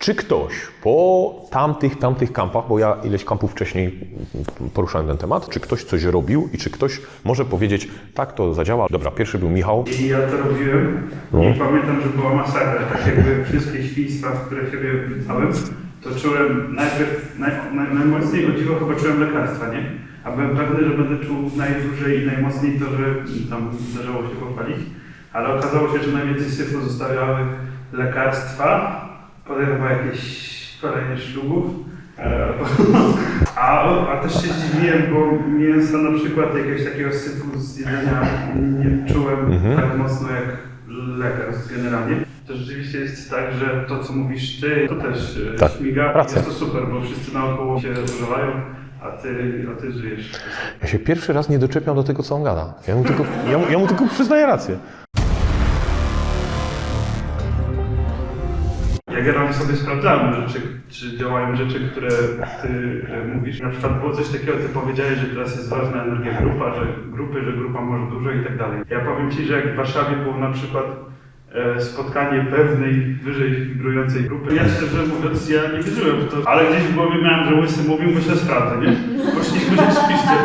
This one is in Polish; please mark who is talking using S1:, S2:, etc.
S1: Czy ktoś po tamtych, tamtych kampach, bo ja ileś kampów wcześniej poruszałem ten temat, czy ktoś coś robił i czy ktoś może powiedzieć, tak to zadziała. Dobra, pierwszy był Michał.
S2: I ja to robiłem i pamiętam, że była masakra. Tak jakby wszystkie świństwa, w które siebie wrzucałem, to czułem najpierw, naj, naj, najmocniej o dziwo chyba czułem lekarstwa, nie? A byłem pewny, że będę czuł najdłużej i najmocniej to, że tam zdarzało się popalić. Ale okazało się, że najwięcej syfu zostawiały lekarstwa, chyba jakieś palenie ślubów. A, a też się zdziwiłem, bo mięsa na przykład jakiegoś takiego syfu z jedzenia nie czułem tak mocno jak lekarz generalnie. To rzeczywiście jest tak, że to co mówisz ty, to też e,
S1: Tak,
S2: śmiga.
S1: racja.
S2: Jest to super, bo wszyscy naokoło się używają, a ty, a ty żyjesz.
S1: Ja się pierwszy raz nie doczepiam do tego, co on gada. Ja mu tylko, ja mu, ja mu tylko przyznaję rację.
S2: Ja generalnie sobie sprawdzałem czy działają rzeczy, które ty mówisz. Na przykład było coś takiego, ty powiedziałeś, że teraz jest ważna energia grupa, że grupy, że grupa może dużo i tak dalej. Ja powiem ci, że jak w Warszawie było na przykład e, spotkanie pewnej wyżej wibrującej grupy, ja szczerze mówiąc, ja nie wierzyłem w to, ale gdzieś w głowie miałem, że łysy mówił, myślę, sprawdzę, nie? Poszliśmy rzeczywiście